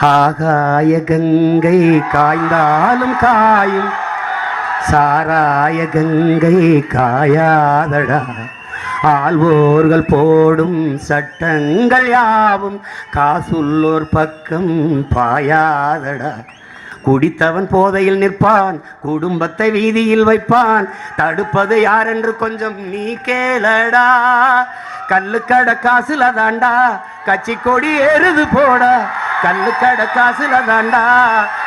ஆகாய கங்கை காய்ந்தாலும் காயும். சாராய கங்கை காயாதடா. ஆள்வோர்கள் போடும் சட்டங்கள் யாவும். காசுள்ளோர் பக்கம் பாயாதடா. குடித்தவன் போதையில் நிற்பான் குடும்பத்தை வீதியில் வைப்பான். தடுப்பது யாரென்று கொஞ்சம் நீ கேளடா. கல்லுக்கடை காசுல தாண்டா கட்சி கொடி எருது போடா. கல்லுக்கடை காசுல தாண்டா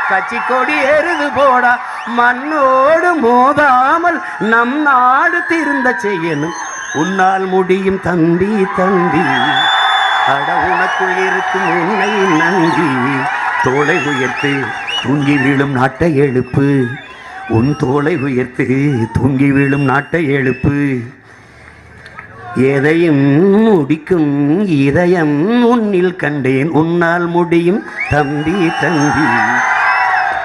கட்சி கொடி எருது போடா. மண்ணோடு மோதாமல் நம் நாடு திருந்த செய்யணும் உன்னால் முடியும் தம்பி தம்பி. அட உனக்குள் இருக்கும் உன்னை நன்றி தோலை உயர்த்து தூங்கி வீழும் நாட்டை எழுப்பு. உன் தோலை உயர்த்து தூங்கி வீழும் நாட்டை எழுப்பு. எதையும் முடிக்கும் இதயம் உன்னில் கண்டேன். உன்னால் முடியும் தம்பி தம்பி.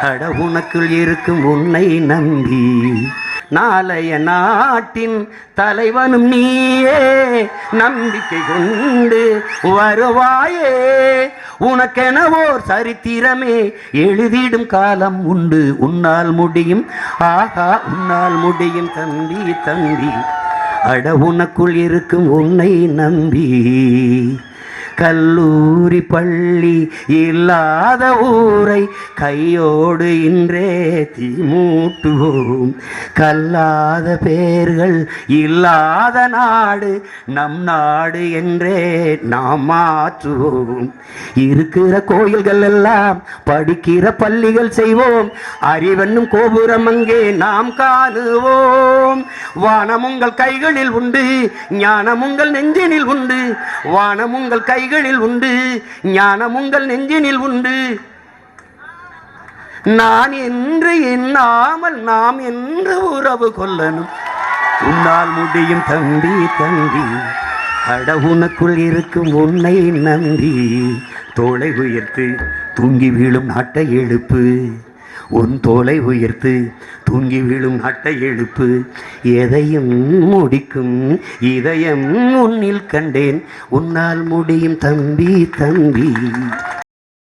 அட உனக்குள் இருக்கும் உன்னை நம்பி. நாளைய நாட்டின் தலைவனும் நீயே. நம்பிக்கை கொண்டு வருவாயே. உனக்கெனவோர் சரித்திரமே. எழுதிடும் காலம் உண்டு. உன்னால் முடியும். ஆகா உன்னால் முடியும் தம்பி தம்பி. அட உனக்குள் இருக்கும் உன்னை நம்பி. கல்லூரி பள்ளி இல்லாத ஊரை கையோடு இன்றே தீமூட்டுவோம். கல்லாத பேர்கள் இல்லாத நாடு நம் நாடு என்றே நாம் மாற்றுவோம். இருக்கிற கோயில்கள் எல்லாம் படிக்கிற பள்ளிகள் செய்வோம். அறிவென்னும் கோபுரம் அங்கே நாம் காணுவோம். வானம் உங்கள் கைகளில் உண்டு ஞானம் உங்கள் நெஞ்சினில் உண்டு. வானம் உங்கள் கைகளில் உண்டு. ஞானம் உங்கள் நெஞ்சினில் உண்டு. நான் என்று எண்ணாமல் நாம் என்று உறவு கொள்ளணும். உன்னால் முடியும் தம்பி தம்பி அட உனக்குள் இருக்கும் உன்னை நம்பி. தோலை உயர்த்து தூங்கி வீழும் நாட்டை எழுப்பு. உன் தோலை உயர்த்து தூங்கி வீழும் நாட்டை எழுப்பு. எதையும் முடிக்கும் இதயம் உன்னில் கண்டேன். உன்னால் முடியும் தம்பி தம்பி.